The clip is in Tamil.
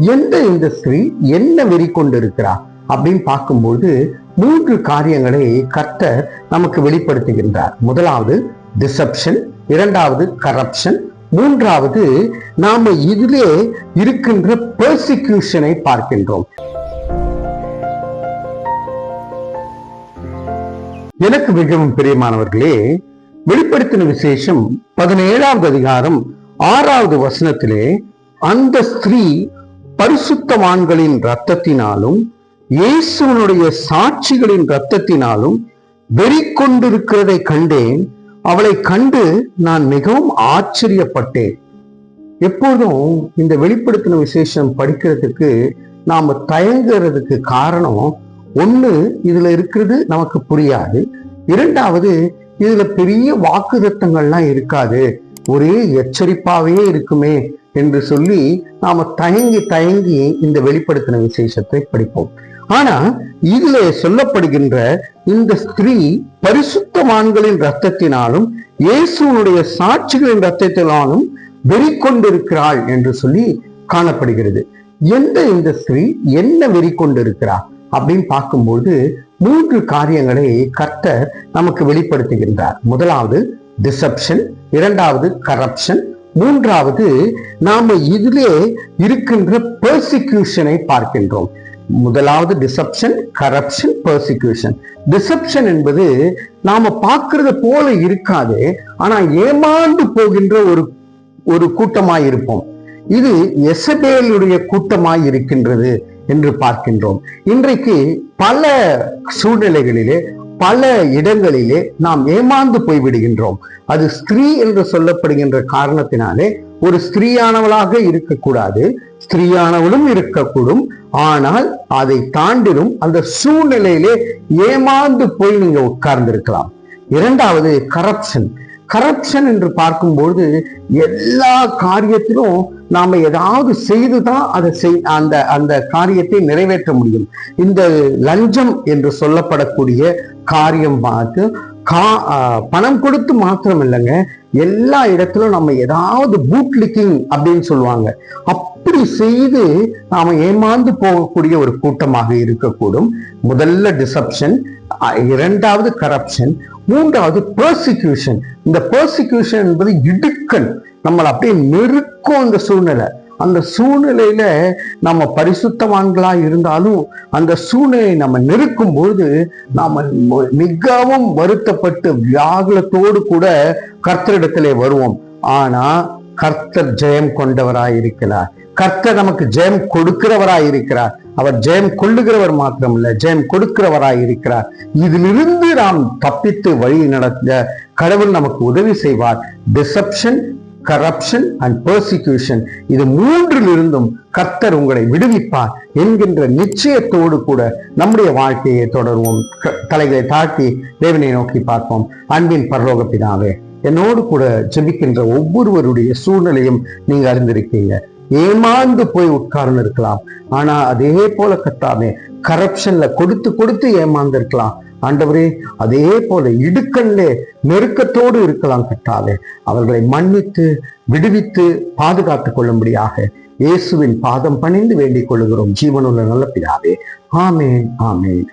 எந்த இந்த ஸ்திரீ என்ன வெறி கொண்டிருக்கிறார் அப்படின்னு பார்க்கும்போது மூன்று காரியங்களை கர்த்தர் நமக்கு வெளிப்படுத்துகின்றார். முதலாவது டிசப்ஷன் இரண்டாவது கரப்ஷன் மூன்றாவது நாம இதிலே இருக்கின்ற பெர்சிக்யூஷனை பார்க்கின்றோம். எனக்கு மிகவும் பிரியமானவர்களே வெளிப்படுத்தின விசேஷம் பதினேழாவது அதிகாரம் ஆறாவது வசனத்திலே அந்த ஸ்திரீ பரிசுத்தவான்களின் இரத்தத்தினாலும் இயேசுவனுடைய சாட்சிகளின் இரத்தத்தினாலும் வெறி கொண்டிருக்கிறதை கண்டேன். அவளை கண்டு நான் மிகவும் ஆச்சரியப்பட்டேன். எப்போதும் இந்த வெளிப்படுத்தின விசேஷம் படிக்கிறதுக்கு நாம தயங்குறதுக்கு காரணம் ஒண்ணு இதுல இருக்கிறது நமக்கு புரியாது. இரண்டாவது இதுல பெரிய வாக்குதத்தங்கள்லாம் இருக்காது. ஒரே எச்சரிப்பாவே இருக்குமே. என்று சொல்லி நாம தயங்கி தயங்கி இந்த வெளிப்படுத்தின விசேஷத்தை படிப்போம். ஆனா இதுல சொல்லப்படுகின்ற இந்த ஸ்திரீ பரிசுத்தவான்களின் ரத்தத்தினாலும் இயேசுனுடைய சாட்சிகளின் ரத்தத்தினாலும் வெறி கொண்டிருக்கிறாள் என்று சொல்லி காணப்படுகிறது. எந்த இந்த ஸ்திரீ என்ன வெறி கொண்டிருக்கிறார் அப்படின்னு பார்க்கும்போது மூன்று காரியங்களை கர்த்தர் நமக்கு வெளிப்படுத்துகின்றார். முதலாவது டிசப்ஷன் இரண்டாவது கரப்ஷன் மூன்றாவது நாம இதிலே இருக்கின்ற பெர்சிக்யூஷனை பார்க்கின்றோம். முதலாவது டிசப்ஷன் கரப்ஷன் பெர்சிக்யூஷன் டிசப்ஷன் என்பது நாம பார்க்கறது போல இருக்காது ஆனா ஏமாந்து போகின்ற ஒரு ஒரு கூட்டமாய் இருப்போம். இது எசபேலுடைய கூட்டமாய் இருக்கின்றது என்று பார்க்கின்றோம். இன்றைக்கு பல சூழ்நிலைகளிலே பல இடங்களிலே நாம் ஏமாந்து போய்விடுகின்றோம். அது ஸ்திரீ என்று சொல்லப்படுகின்ற காரணத்தினாலே ஒரு ஸ்திரீயானவளாக இருக்கக்கூடாது. ஸ்திரீயானவளும் இருக்கக்கூடும். ஆனால் அதை தாண்டிலும் அந்த சூழ்நிலையிலே ஏமாந்து போய் நீங்க உட்கார்ந்திருக்கலாம். இரண்டாவது கரப்ஷன் கரப்ஷன் என்று பார்க்கும்போது எல்லா காரியத்திலும் நாம ஏதாவது செய்து தான் அதை செய் அந்த அந்த காரியத்தை நிறைவேற்ற முடியும். இந்த லஞ்சம் என்று சொல்லப்படக்கூடிய காரியம் பார்த்து கா ஆஹ் பணம் கொடுத்து மாத்திரம் இல்லைங்க. எல்லா இடத்திலும் நம்ம ஏதாவது பூட்லிக்கிங் அப்படின்னு சொல்லுவாங்க. அப்படி செய்து நாம ஏமாந்து போகக்கூடிய ஒரு கூட்டமாக இருக்கக்கூடும். முதல்ல டிசப்ஷன் இரண்டாவது கரப்ஷன் மூன்றாவது பர்சிக்யூஷன் இந்த பர்சிக்யூஷன் என்பது இடுக்கல். நம்மளை அப்படியே நெருக்கும் அந்த சூழ்நிலை. அந்த சூழ்நிலையில நம்ம பரிசுத்தவான்களா இருந்தாலும் அந்த சூழ்நிலையை நம்ம நெருக்கும் பொழுது நாம மிகவும் வருத்தப்பட்டு வியாகுலத்தோடு கூட கர்த்தரிடத்திலே வருவோம். ஆனா கர்த்தர் ஜெயம் கொண்டவராய் இருக்கிறார் கர்த்தர் நமக்கு ஜெயம் கொடுக்கிறவராய் இருக்கிறார் அவர் ஜெயம் கொள்ளுகிறவர் மாத்திரமல்ல ஜெயம் கொடுக்கிறவராய் இருக்கிறார். இதிலிருந்து நாம் தப்பித்து வழி நடத்த கடவுள் நமக்கு உதவி செய்வார். டிசப்ஷன் கரப்ஷன் அண்ட் பர்சிக்யூஷன் இது மூன்றிலிருந்தும் கர்த்தர் உங்களை விடுவிப்பார் என்கின்ற நிச்சயத்தோடு கூட நம்முடைய வாழ்க்கையை தொடருவோம். க- தலைகளை தாழ்த்தி தேவனை நோக்கி பார்ப்போம். அன்பின் பரலோக பிதாவே என்னோடு கூட ஜெபிக்கின்ற ஒவ்வொருவருடைய சூழ்நிலையும் நீங்க அறிந்திருக்கீங்க. ஏமாந்து போய் உட்கார்ந்து இருக்கலாம். ஆனா அதே போல கத்தாமே கரப்ஷன்ல கொடுத்து கொடுத்து ஏமாந்து இருக்கலாம். ஆண்டவரே அதே போல இடுக்கல்ல நெருக்கத்தோடு இருக்கலாம் கட்டாவே அவர்களை மன்னித்து விடுவித்து பாதுகாத்துக் கொள்ளும்படியாக இயேசுவின் பாதம் பணிந்து வேண்டிக் கொள்ளுகிறோம். ஜீவனுள்ள நல்ல பிதாவே. ஆமேன் ஆமேன்.